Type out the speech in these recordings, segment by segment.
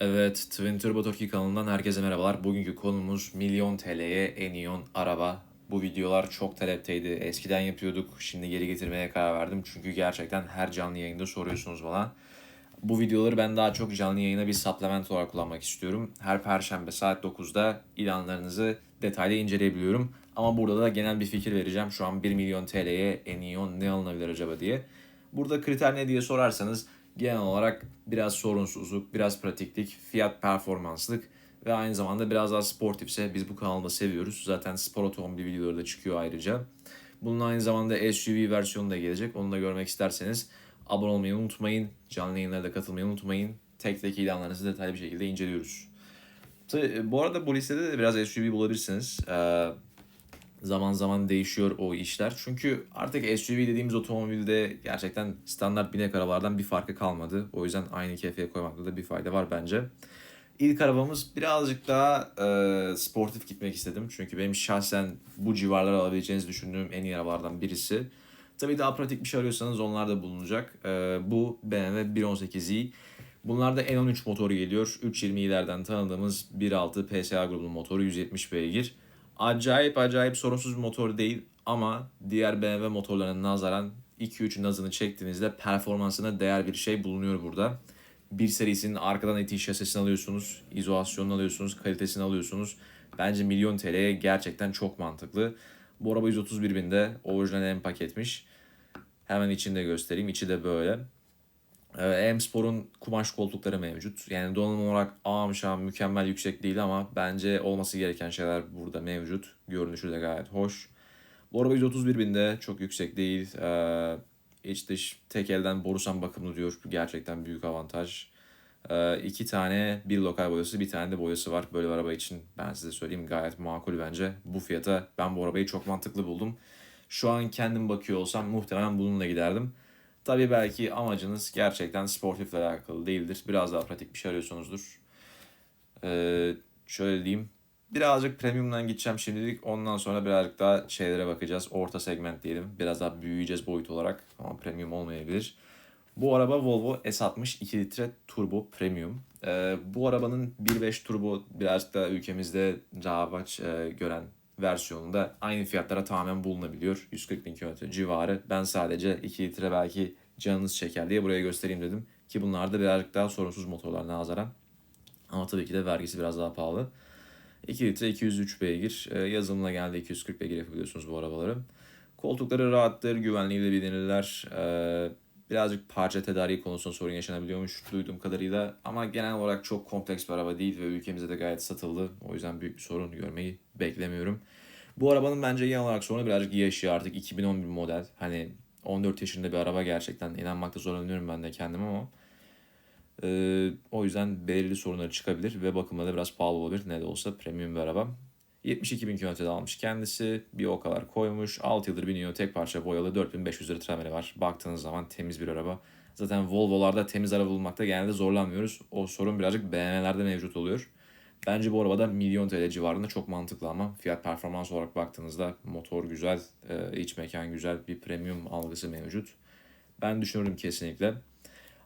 Evet, Twin Turbo Turkey kanalından herkese merhabalar. Bugünkü konumuz milyon TL'ye en iyon araba. Bu videolar çok talepteydi. Eskiden yapıyorduk. Şimdi geri getirmeye karar verdim. Çünkü gerçekten her canlı yayında soruyorsunuz bana. Bu videoları ben daha çok canlı yayına bir supplement olarak kullanmak istiyorum. Her perşembe saat 9'da ilanlarınızı detaylı inceleyebiliyorum. Ama burada da genel bir fikir vereceğim. Şu an 1 milyon TL'ye en iyon ne alınabilir acaba diye. Burada kriter ne diye sorarsanız genel olarak biraz sorunsuzluk, biraz pratiklik, fiyat performanslık ve aynı zamanda biraz daha sportifse biz bu kanalda seviyoruz. Zaten spor otomobil videoları da çıkıyor ayrıca. Bunun aynı zamanda SUV versiyonu da gelecek. Onu da görmek isterseniz abone olmayı unutmayın. Canlı yayınlara da katılmayı unutmayın. Tek tek ilanlarınızı detaylı bir şekilde inceliyoruz. Tabii, bu arada bu listede de biraz SUV bulabilirsiniz. Ee, zaman zaman değişiyor o işler. Çünkü artık SUV dediğimiz otomobilde gerçekten standart binek arabalardan bir farkı kalmadı. O yüzden aynı kefeye koymakta da bir fayda var bence. İlk arabamız birazcık daha e, sportif gitmek istedim. Çünkü benim şahsen bu civarlara alabileceğinizi düşündüğüm en iyi arabalardan birisi. Tabii daha pratik bir şey arıyorsanız onlar da bulunacak. E, bu BMW 118i. Bunlarda N13 motoru geliyor. 320'lerden tanıdığımız 1.6 PSA grubunun motoru 170 beygir. Acayip acayip sorunsuz bir motor değil ama diğer BMW motorlarına nazaran 2-3 nazını çektiğinizde performansına değer bir şey bulunuyor burada. Bir serisinin arkadan eti şasisini alıyorsunuz, izolasyonunu alıyorsunuz, kalitesini alıyorsunuz. Bence milyon TL'ye gerçekten çok mantıklı. Bu araba 131 binde orijinal M paketmiş. Hemen içinde göstereyim. İçi de böyle. Ee, M-Spor'un kumaş koltukları mevcut. Yani donanım olarak ağam şam mükemmel yüksek değil ama bence olması gereken şeyler burada mevcut. Görünüşü de gayet hoş. Bu araba 131 binde çok yüksek değil. Ee, iç dış tek elden borusan bakımlı diyor. Gerçekten büyük avantaj. Ee, iki tane bir lokal boyası bir tane de boyası var. Böyle bir araba için ben size söyleyeyim gayet makul bence. Bu fiyata ben bu arabayı çok mantıklı buldum. Şu an kendim bakıyor olsam muhtemelen bununla giderdim. Tabii belki amacınız gerçekten sportifle alakalı değildir. Biraz daha pratik bir şey arıyorsunuzdur. Ee, şöyle diyeyim. Birazcık premiumdan gideceğim şimdilik. Ondan sonra birazcık daha şeylere bakacağız. Orta segment diyelim. Biraz daha büyüyeceğiz boyut olarak. Ama premium olmayabilir. Bu araba Volvo S60 2 litre turbo premium. Ee, bu arabanın 1.5 turbo birazcık da ülkemizde rağbaç e, gören versiyonunda aynı fiyatlara tamamen bulunabiliyor. 140 bin kilometre civarı. Ben sadece 2 litre belki canınız çeker diye buraya göstereyim dedim. Ki bunlar da birazcık daha sorunsuz motorlar nazaran. Ama tabii ki de vergisi biraz daha pahalı. 2 litre 203 beygir. E, yazılımla geldi 240 beygir yapabiliyorsunuz bu arabaları. Koltukları rahattır, güvenliğiyle bilinirler. E, birazcık parça tedariği konusunda sorun yaşanabiliyormuş duyduğum kadarıyla. Ama genel olarak çok kompleks bir araba değil ve ülkemizde de gayet satıldı. O yüzden büyük bir sorun görmeyi beklemiyorum. Bu arabanın bence genel olarak sorunu birazcık yaşı artık 2011 model. Hani 14 yaşında bir araba gerçekten inanmakta zorlanıyorum ben de kendim ama ee, o yüzden belirli sorunları çıkabilir ve bakımda da biraz pahalı olabilir. Ne de olsa premium bir araba. 72 bin kilometrede almış kendisi. Bir o kadar koymuş. 6 yıldır biniyor. Tek parça boyalı 4500 lira trameli var. Baktığınız zaman temiz bir araba. Zaten Volvo'larda temiz araba bulmakta genelde zorlanmıyoruz. O sorun birazcık BMW'lerde mevcut oluyor. Bence bu arabada milyon TL civarında çok mantıklı ama fiyat performans olarak baktığınızda motor güzel, e, iç mekan güzel, bir premium algısı mevcut. Ben düşünüyorum kesinlikle.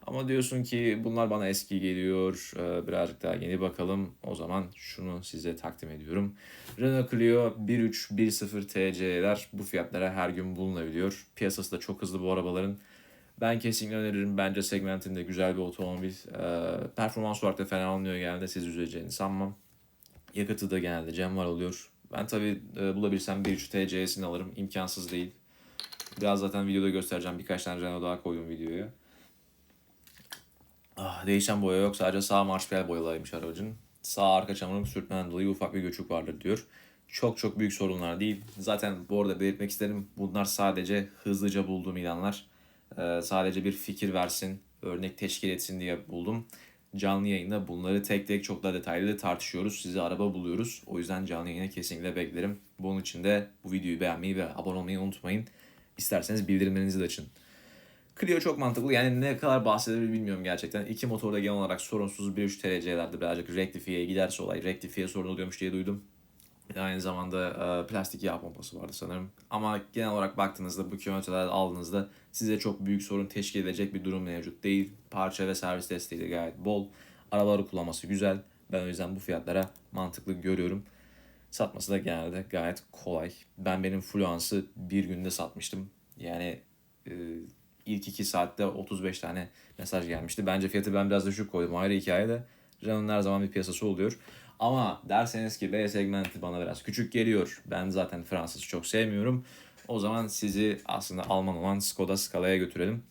Ama diyorsun ki bunlar bana eski geliyor. Ee, birazcık daha yeni bakalım. O zaman şunu size takdim ediyorum. Renault Clio 1.3 1.0 TC'ler bu fiyatlara her gün bulunabiliyor. Piyasası da çok hızlı bu arabaların. Ben kesinlikle öneririm. Bence segmentinde güzel bir otomobil. Ee, performans olarak da fena almıyor genelde. Siz üzeceğini sanmam. Yakıtı da genelde cam var oluyor. Ben tabi e, bulabilirsem 1.3 TC'sini alırım. İmkansız değil. Biraz zaten videoda göstereceğim. Birkaç tane Renault daha koydum videoya. Ah, değişen boya yok. Sadece sağ marşpiyel boyalarıymış aracın. Sağ arka çamurluk sürtmeden dolayı ufak bir göçük vardır diyor. Çok çok büyük sorunlar değil. Zaten bu arada belirtmek isterim. Bunlar sadece hızlıca bulduğum ilanlar. Ee, sadece bir fikir versin, örnek teşkil etsin diye buldum. Canlı yayında bunları tek tek çok daha detaylı tartışıyoruz. Size araba buluyoruz. O yüzden canlı yayına kesinlikle beklerim. Bunun için de bu videoyu beğenmeyi ve abone olmayı unutmayın. İsterseniz bildirimlerinizi de açın. Clio çok mantıklı. Yani ne kadar bahsedebilir bilmiyorum gerçekten. İki motorda genel olarak sorunsuz 1.3 TLC'lerde birazcık rektifiye giderse olay. Rektifiye sorun oluyormuş diye duydum. Aynı zamanda e, plastik yağ pompası vardı sanırım. Ama genel olarak baktığınızda bu kilometreler aldığınızda size çok büyük sorun teşkil edecek bir durum mevcut değil. Parça ve servis desteği de gayet bol. Arabaları kullanması güzel. Ben o yüzden bu fiyatlara mantıklı görüyorum. Satması da genelde gayet kolay. Ben benim Fluence'ı bir günde satmıştım. Yani e, ilk iki saatte 35 tane mesaj gelmişti. Bence fiyatı ben biraz düşük koydum. Ayrı hikaye de Renault'un her zaman bir piyasası oluyor. Ama derseniz ki B segmenti bana biraz küçük geliyor. Ben zaten Fransız çok sevmiyorum. O zaman sizi aslında Alman olan Skoda Scala'ya götürelim.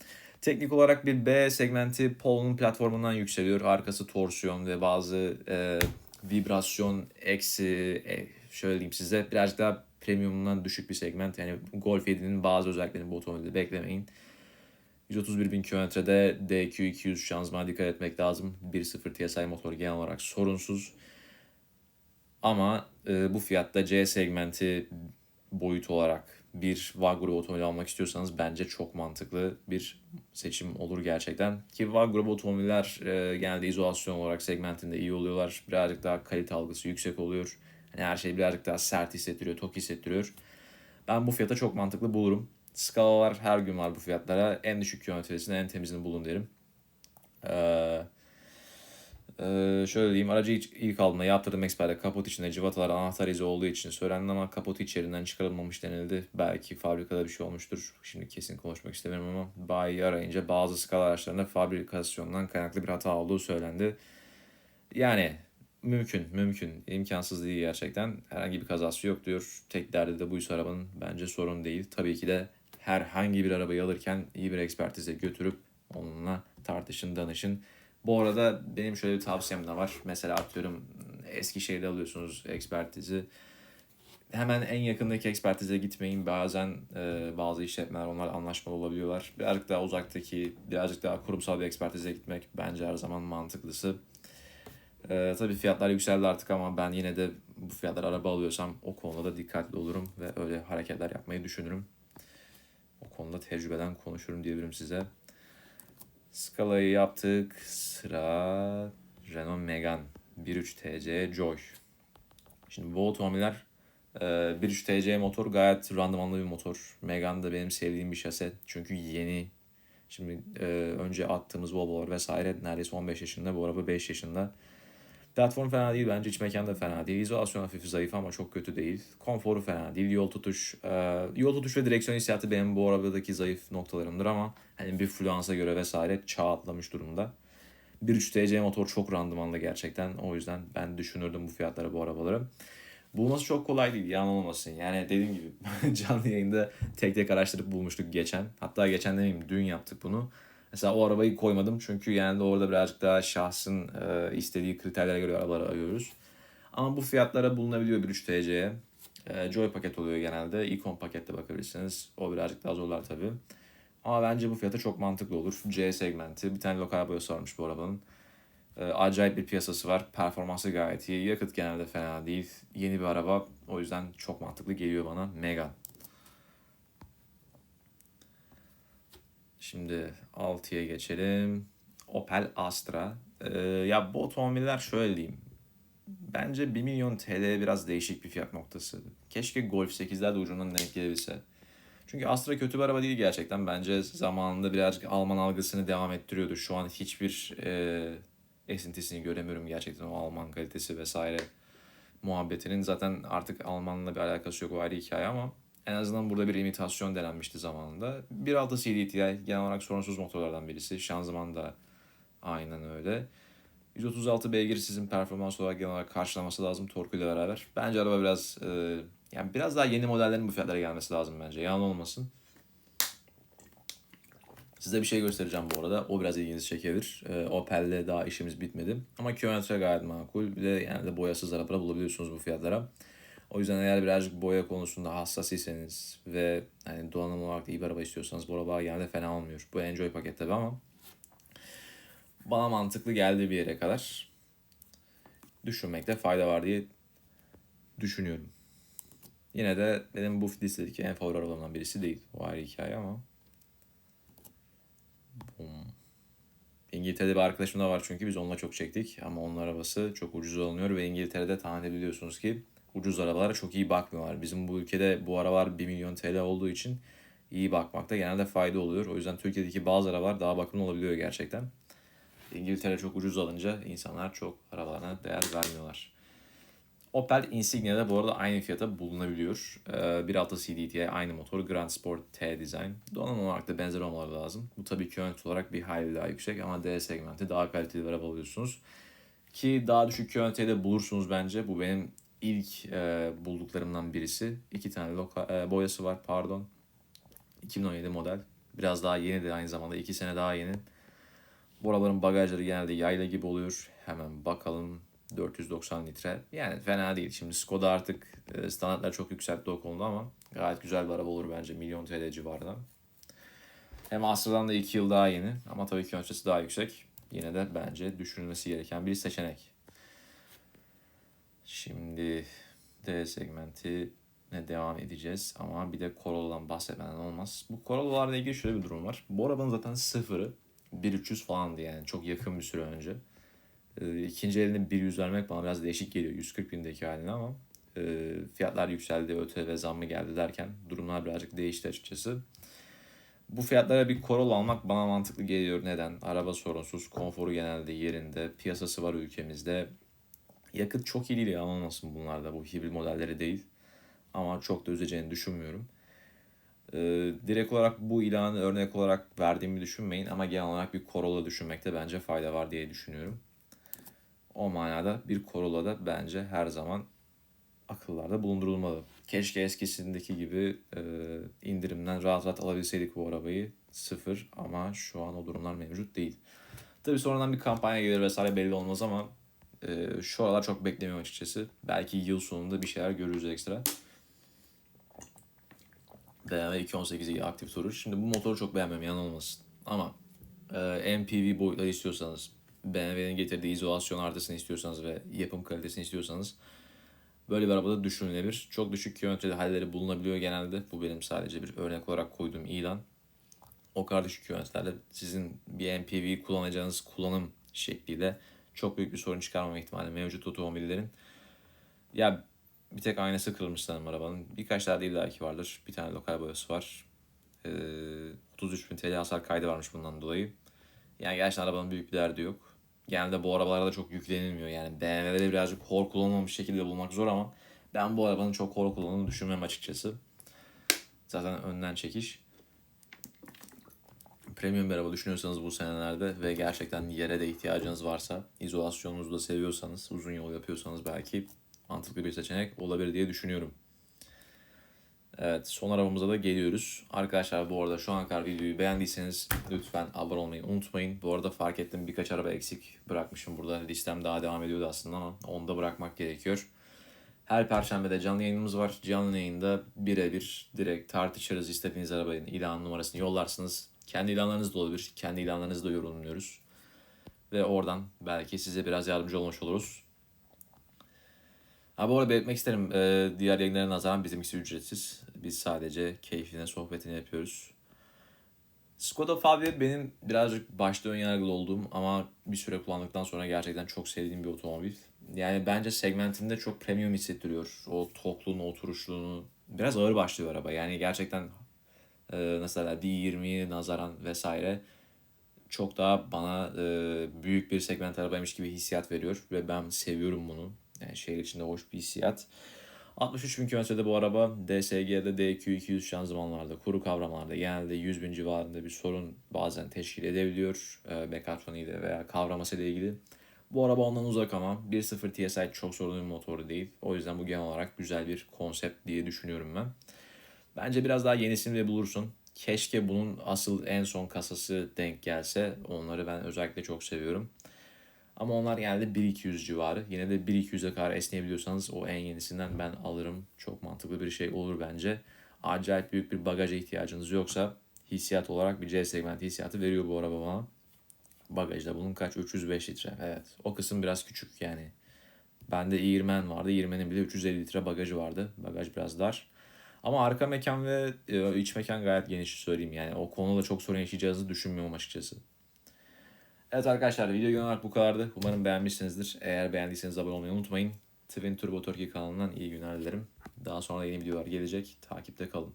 Teknik olarak bir B segmenti Polo'nun platformundan yükseliyor. Arkası torsiyon ve bazı e, vibrasyon eksi e, şöyle diyeyim size birazcık daha premiumdan düşük bir segment. Yani Golf 7'nin bazı özelliklerini bu otomobilde beklemeyin. 131 bin kilometrede DQ200 şanzımana dikkat etmek lazım. 1.0 TSI motor genel olarak sorunsuz. Ama e, bu fiyatta C segmenti boyut olarak bir Vagro otomobil almak istiyorsanız bence çok mantıklı bir seçim olur gerçekten. Ki Vagro otomobiller e, genelde izolasyon olarak segmentinde iyi oluyorlar. Birazcık daha kalite algısı yüksek oluyor. Yani her şey birazcık daha sert hissettiriyor, tok hissettiriyor. Ben bu fiyata çok mantıklı bulurum. Skalalar her gün var bu fiyatlara. En düşük kilometresini en temizini bulun derim. Ee, ee, şöyle diyeyim aracı ilk, ilk aldığımda yaptırdığım eksperde kaput içinde cıvatalar anahtar izi olduğu için söylendi ama kaput içeriğinden çıkarılmamış denildi. Belki fabrikada bir şey olmuştur. Şimdi kesin konuşmak istemiyorum ama bayi arayınca bazı skala araçlarında fabrikasyondan kaynaklı bir hata olduğu söylendi. Yani mümkün, mümkün. imkansız değil gerçekten. Herhangi bir kazası yok diyor. Tek derdi de buysa arabanın bence sorun değil. Tabii ki de herhangi bir arabayı alırken iyi bir ekspertize götürüp onunla tartışın, danışın. Bu arada benim şöyle bir tavsiyem de var. Mesela atıyorum Eskişehir'de alıyorsunuz ekspertizi. Hemen en yakındaki ekspertize gitmeyin. Bazen e, bazı işletmeler onlar anlaşmalı olabiliyorlar. Birazcık daha uzaktaki, birazcık daha kurumsal bir ekspertize gitmek bence her zaman mantıklısı. E, tabii fiyatlar yükseldi artık ama ben yine de bu fiyatlar araba alıyorsam o konuda da dikkatli olurum ve öyle hareketler yapmayı düşünürüm. O konuda tecrübeden konuşurum diyebilirim size. Scala'yı yaptık. Sıra Renault Megane 1.3 TC Joy. Şimdi bu otomobiller 1.3 e, TC motor gayet randımanlı bir motor. Megane da benim sevdiğim bir şase. Çünkü yeni. Şimdi e, önce attığımız Volvo'lar vesaire neredeyse 15 yaşında. Bu araba 5 yaşında. Platform fena değil bence iç mekan da fena değil. İzolasyon hafif zayıf ama çok kötü değil. Konforu fena değil. Yol tutuş, e, yol tutuş ve direksiyon hissiyatı benim bu arabadaki zayıf noktalarımdır ama hani bir Fluence'a göre vesaire çağ atlamış durumda. 1.3 TC motor çok randımanlı gerçekten. O yüzden ben düşünürdüm bu fiyatlara bu arabaları. Bulması çok kolay değil yalan olmasın. Yani dediğim gibi canlı yayında tek tek araştırıp bulmuştuk geçen. Hatta geçen demeyeyim dün yaptık bunu. Mesela o arabayı koymadım çünkü genelde orada birazcık daha şahsın e, istediği kriterlere göre arabaları arıyoruz. Ama bu fiyatlara bulunabiliyor bir 3 TC'ye. E, Joy paket oluyor genelde. Icon pakette bakabilirsiniz. O birazcık daha zorlar tabii. Ama bence bu fiyata çok mantıklı olur. C segmenti. Bir tane lokal boyası varmış bu arabanın. E, acayip bir piyasası var. Performansı gayet iyi. Yakıt genelde fena değil. Yeni bir araba. O yüzden çok mantıklı geliyor bana. Megane. Şimdi 6'ya geçelim. Opel Astra. Ee, ya bu otomobiller şöyle diyeyim. Bence 1 milyon TL biraz değişik bir fiyat noktası. Keşke Golf 8'ler de ucundan denk gelebilse. Çünkü Astra kötü bir araba değil gerçekten. Bence zamanında birazcık Alman algısını devam ettiriyordu. Şu an hiçbir e, esintisini göremiyorum gerçekten o Alman kalitesi vesaire muhabbetinin. Zaten artık Almanla bir alakası yok o ayrı hikaye ama en azından burada bir imitasyon denenmişti zamanında. 1.6 CDTI genel olarak sorunsuz motorlardan birisi. Şanzıman da aynen öyle. 136 beygir sizin performans olarak genel olarak karşılaması lazım torkuyla beraber. Bence araba biraz e, yani biraz daha yeni modellerin bu fiyatlara gelmesi lazım bence. Yalan olmasın. Size bir şey göstereceğim bu arada. O biraz ilginizi çekebilir. E, Opel'le daha işimiz bitmedi. Ama kilometre gayet makul. Bir de yani de boyasız araba bulabiliyorsunuz bu fiyatlara. O yüzden eğer birazcık boya konusunda hassas iseniz ve hani donanım olarak da iyi bir araba istiyorsanız bu araba genelde fena olmuyor. Bu Enjoy paket tabi ama bana mantıklı geldi bir yere kadar. Düşünmekte fayda var diye düşünüyorum. Yine de benim bu listedeki en favori arabalarımdan birisi değil. O ayrı hikaye ama. Boom. İngiltere'de bir arkadaşım da var çünkü biz onunla çok çektik. Ama onun arabası çok ucuz alınıyor ve İngiltere'de tahmin biliyorsunuz ki ucuz arabalara çok iyi bakmıyorlar. Bizim bu ülkede bu arabalar 1 milyon TL olduğu için iyi bakmakta genelde fayda oluyor. O yüzden Türkiye'deki bazı arabalar daha bakımlı olabiliyor gerçekten. İngiltere çok ucuz alınca insanlar çok arabalarına değer vermiyorlar. Opel Insignia'da bu arada aynı fiyata bulunabiliyor. Ee, 1.6 CDT'ye aynı motor Grand Sport T Design. Donanım olarak da benzer olmaları lazım. Bu tabii ki yönet olarak bir hayli daha yüksek ama D segmenti daha kaliteli bir araba alıyorsunuz. Ki daha düşük yöneteye de bulursunuz bence. Bu benim ilk e, bulduklarımdan birisi. İki tane loka, e, boyası var pardon. 2017 model. Biraz daha yeni de aynı zamanda. iki sene daha yeni. Bu arabaların bagajları genelde yayla gibi oluyor. Hemen bakalım. 490 litre. Yani fena değil. Şimdi Skoda artık e, standartlar çok yükseltti o konuda ama gayet güzel bir araba olur bence. Milyon TL civarında. Hem Astra'dan da 2 yıl daha yeni ama tabii ki öncesi daha yüksek. Yine de bence düşünülmesi gereken bir seçenek. Şimdi D segmenti ne devam edeceğiz ama bir de Corolla'dan bahsetmeden olmaz. Bu Corolla'larla ilgili şöyle bir durum var. Bu arabanın zaten sıfırı 1300 falandı yani çok yakın bir süre önce. E, ikinci eline 100 vermek bana biraz değişik geliyor 140 bindeki haline ama e, fiyatlar yükseldi, ÖTV zammı geldi derken durumlar birazcık değişti açıkçası. Bu fiyatlara bir Corolla almak bana mantıklı geliyor. Neden? Araba sorunsuz, konforu genelde yerinde, piyasası var ülkemizde. Yakıt çok iyi değil ya olmasın bunlarda bu hibrit modelleri değil. Ama çok da üzeceğini düşünmüyorum. Ee, direkt olarak bu ilanı örnek olarak verdiğimi düşünmeyin ama genel olarak bir Corolla düşünmekte bence fayda var diye düşünüyorum. O manada bir Corolla da bence her zaman akıllarda bulundurulmalı. Keşke eskisindeki gibi e, indirimden rahat rahat alabilseydik bu arabayı. Sıfır ama şu an o durumlar mevcut değil. Tabi sonradan bir kampanya gelir vesaire belli olmaz ama e, şu aralar çok beklemiyorum açıkçası. Belki yıl sonunda bir şeyler görürüz ekstra. BMW 218 aktif turu. Şimdi bu motoru çok beğenmem yalan olmasın. Ama e, MPV boyutları istiyorsanız, BMW'nin getirdiği izolasyon artısını istiyorsanız ve yapım kalitesini istiyorsanız böyle bir arabada düşünülebilir. Çok düşük kilometreli halleri bulunabiliyor genelde. Bu benim sadece bir örnek olarak koyduğum ilan. O kadar düşük kilometrelerde sizin bir MPV kullanacağınız kullanım şekliyle çok büyük bir sorun çıkarmama ihtimali mevcut otomobillerin. Ya bir tek aynası kırılmış sanırım arabanın. Birkaç tane değil belki vardır. Bir tane lokal boyası var. Ee, 33 bin TL hasar kaydı varmış bundan dolayı. Yani gerçekten arabanın büyük bir derdi yok. Genelde bu arabalarda çok yüklenilmiyor. Yani BMW'de birazcık hor kullanılmamış şekilde bulmak zor ama ben bu arabanın çok hor kullanıldığını düşünmem açıkçası. Zaten önden çekiş. Premium araba düşünüyorsanız bu senelerde ve gerçekten yere de ihtiyacınız varsa, izolasyonunuzu da seviyorsanız, uzun yol yapıyorsanız belki mantıklı bir seçenek olabilir diye düşünüyorum. Evet son arabamıza da geliyoruz. Arkadaşlar bu arada şu an kadar videoyu beğendiyseniz lütfen abone olmayı unutmayın. Bu arada fark ettim birkaç araba eksik bırakmışım burada. Listem daha devam ediyordu aslında ama onu da bırakmak gerekiyor. Her perşembe de canlı yayınımız var. Canlı yayında birebir direkt tartışırız. İstediğiniz arabanın ilan numarasını yollarsınız. Kendi ilanlarınız da olabilir. Kendi ilanlarınızı da yorumluyoruz. Ve oradan belki size biraz yardımcı olmuş oluruz. Ha bu arada belirtmek isterim. Ee, diğer yayınlara nazaran bizimkisi ücretsiz. Biz sadece keyfine sohbetini yapıyoruz. Skoda Fabia benim birazcık başta ön yargılı olduğum ama bir süre kullandıktan sonra gerçekten çok sevdiğim bir otomobil. Yani bence segmentinde çok premium hissettiriyor. O tokluğunu, oturuşluğunu. Biraz ağır başlıyor araba. Yani gerçekten e, derler D20'ye nazaran vesaire çok daha bana e, büyük bir segment arabaymış gibi hissiyat veriyor. Ve ben seviyorum bunu. Yani şehir içinde hoş bir hissiyat. 63 bin kilometrede bu araba DSG'de DQ200 şanzımanlarda, kuru kavramlarda genelde 100 bin civarında bir sorun bazen teşkil edebiliyor. E, mekatroniğiyle veya kavraması ile ilgili. Bu araba ondan uzak ama 1.0 TSI çok sorunlu bir motoru değil. O yüzden bu genel olarak güzel bir konsept diye düşünüyorum ben. Bence biraz daha yenisini de bulursun. Keşke bunun asıl en son kasası denk gelse. Onları ben özellikle çok seviyorum. Ama onlar genelde 1.200 civarı. Yine de 1.200'e kadar esneyebiliyorsanız o en yenisinden ben alırım. Çok mantıklı bir şey olur bence. Acayip büyük bir bagaja ihtiyacınız yoksa hissiyat olarak bir C segmenti hissiyatı veriyor bu araba bana. Bagajda bunun kaç? 305 litre. Evet. O kısım biraz küçük yani. Bende i20 vardı. i20'nin bile 350 litre bagajı vardı. Bagaj biraz dar. Ama arka mekan ve e, iç mekan gayet geniş söyleyeyim. Yani o konuda çok sorun yaşayacağınızı düşünmüyorum açıkçası. Evet arkadaşlar video genel olarak bu kadardı. Umarım beğenmişsinizdir. Eğer beğendiyseniz abone olmayı unutmayın. Twin Turbo Turkey kanalından iyi günler dilerim. Daha sonra yeni videolar gelecek. Takipte kalın.